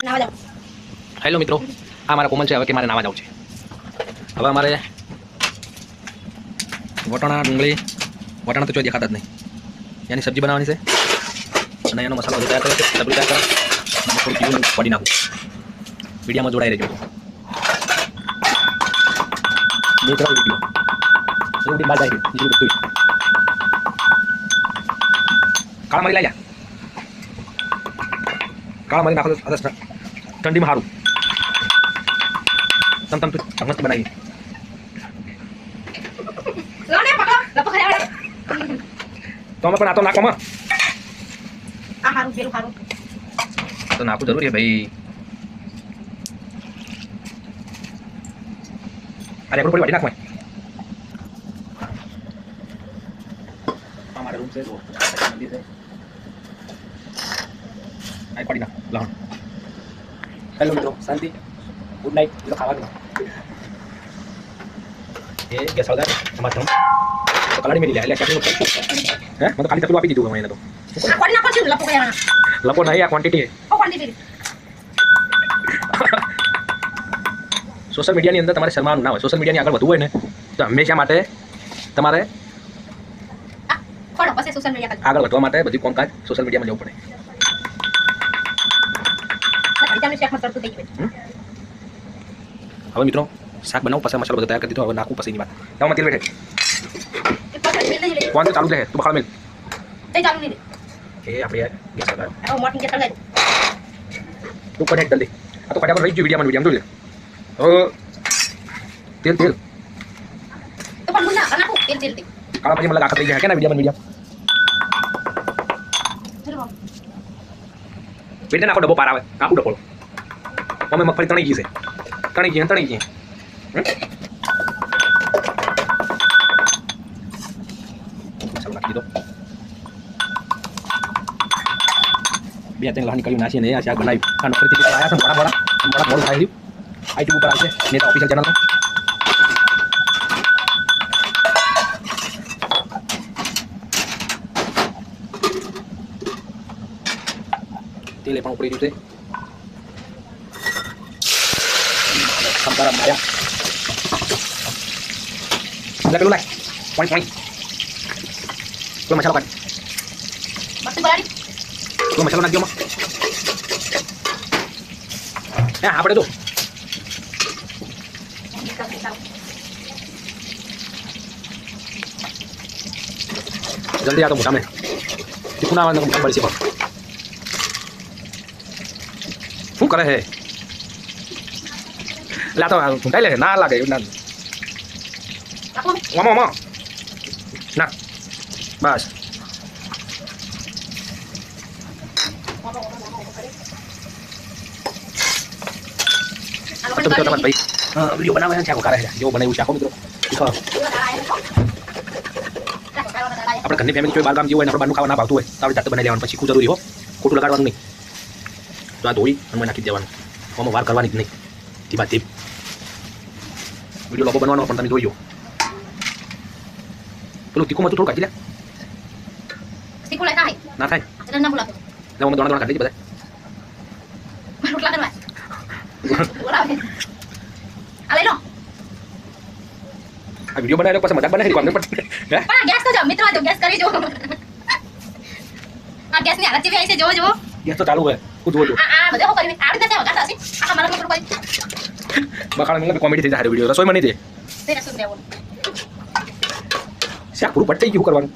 Hello મિત્રો, આ મારા કોમલ છે, હવે કે મારે નાવા જવું છે. હવે અમારે વટાણા, ડુંગળી, વટાણા તો ચોઈ દેખાતા જ નહીં. એની સબ્જી બનાવવાની છે. અને એનો મસાલો તૈયાર કર્યો છે તૈયાર કરો થોડું પીવું પડી નાખું. વિડીયામાં જોડાઈ રહેજો. બે ત્રણ વીડિયો. બીજું બધું કાળા મરી લાગ્યા. કાળા મરી નાખો ઠંડીમાં સારું તમ તમ તું મસ્ત બનાવી લો ને પકડો લપો ખરે આવડે તો અમે પણ આ તો નાખવામાં આ હારું પેલું હારું તો નાખવું જરૂરી છે ભાઈ અરે આપણું પડી વાટી નાખવાય અમારે રૂમ છે જો મંદિર છે આ પડી નાખ લહણ હેલો મિત્રો શાંતિ ગુડ નાઇટ એ તો ખાવાનું એ ગેસ હળગાર અમારે ત્રણ તો કલાડી મેળી લે એટલે ચટણી હે મને તો ખાલી તકલું આપી દીધું એને તો આ કોડી નાખો છે લપો ખરે આવડે લપો નહીં આ ક્વોન્ટિટી ઓ કોંડી ફેરી સોશિયલ મીડિયાની અંદર તમારે શરમાવાનું ના હોય સોશિયલ મીડિયાની આગળ વધવું હોય ને તો હંમેશા માટે તમારે આ ખોડો પછી સોશિયલ મીડિયા પર આગળ વધવા માટે બધું કામકાજ સોશિયલ મીડિયામાં જવું પડે ઘડિયાળનું શેક મત કરતું થઈ ગયું હવે મિત્રો શાક બનાવું પછી મસાલો બધો તૈયાર કરી દીધો હવે નાખું પછીની વાત. એમાં તેલ બેઠે ફોન તો ચાલુ રહે તું બખાડ મેલ. તે ચાલુ નહીં એ આપણે ગેસ લગાડ. હવે મોટી કે તળાઈ તું કઢે જલ્દી. આ તો ફટાફટ રહી ગયું વિડીયામાં વિડીયામાં જોઈ લે. હવે તેલ તેલ. તો પણ મુન્ના નાખો. તેલ તેલ તેલ. કાળા પછી મને આખા થઈ જાય કે ના વિડીયામાં વિડીયા બેટે નાખો ડબ્બો પાર આવે. નાખું ડબ્બો. અમે મગફળી તણી ગઈ છે. તણી ગઈ તણી ગઈ. બે, ત્રણ લહાની કર્યું નાખીને આ શાક બનાવ્યું આ નોકરીથી આવ્યા છે મોડા મોડા મોડા મોડું થાય રહ્યું. આઈટી ઉપર આવશે નેતા ઓફિશિયલ ચેનલ તેલ પણ ઉપડી રહ્યું છે. સંભારા માર્યા લે પેલું લાય પાણી પાણી પેલો મસાલો કાઢ મસ્ત બરાડી પેલો મસાલો નાખજો માં હે આપણે તો જલ્દી આ તો મોટા મેં તીખું ના આવે તો બળી છે પણ શું કરે છે એટલે તો લે ના લાગે એવું ના મામા ના બસ મિત્રો તમારે ભાઈ બનાવે છે આખો બનાવ્યું છે આખો મિત્રો. આપણે ઘરની ફેમિલી કોઈ બાર ગામ જેવું હોય હોય આપણે જાતે બનાવી લેવાનું પછી શીખવું જરૂરી હો ખોટું નહીં તો ધોઈ અને નાખી દેવાનું આમાં વાર કરવાની જ નહીં ધીમ વીડિયો લોબો બનવાનો પણ તમે જોઈ લો પેલું તીખું મતું થોડું કાઢી લે સીકુલા થાય ના થાય એટલે ના બોલાતો એટલે અમે દોણા દોણા કાઢી દઈએ રોટલા કરવા આ લઈ લો આ વિડિયો બનાવ્યો પછી મજાક બનાવી કોમેન્ટ પર પણ આ ગેસ તો જો મિત્રો જો ગેસ કરી જો આ ગેસની હાલત જેવી આવી છે જો જો ગેસ તો ચાલુ હું જો છું આ બધા બધે હું કર્યું આવડી જશે વગાડતા છે આ મારા મને કોમેડી થઈ જાય વીડિયો રસોઈમાં નહીં જાય તે રસું દેવું શાક પૂરું પટી ગયું કરવાનું?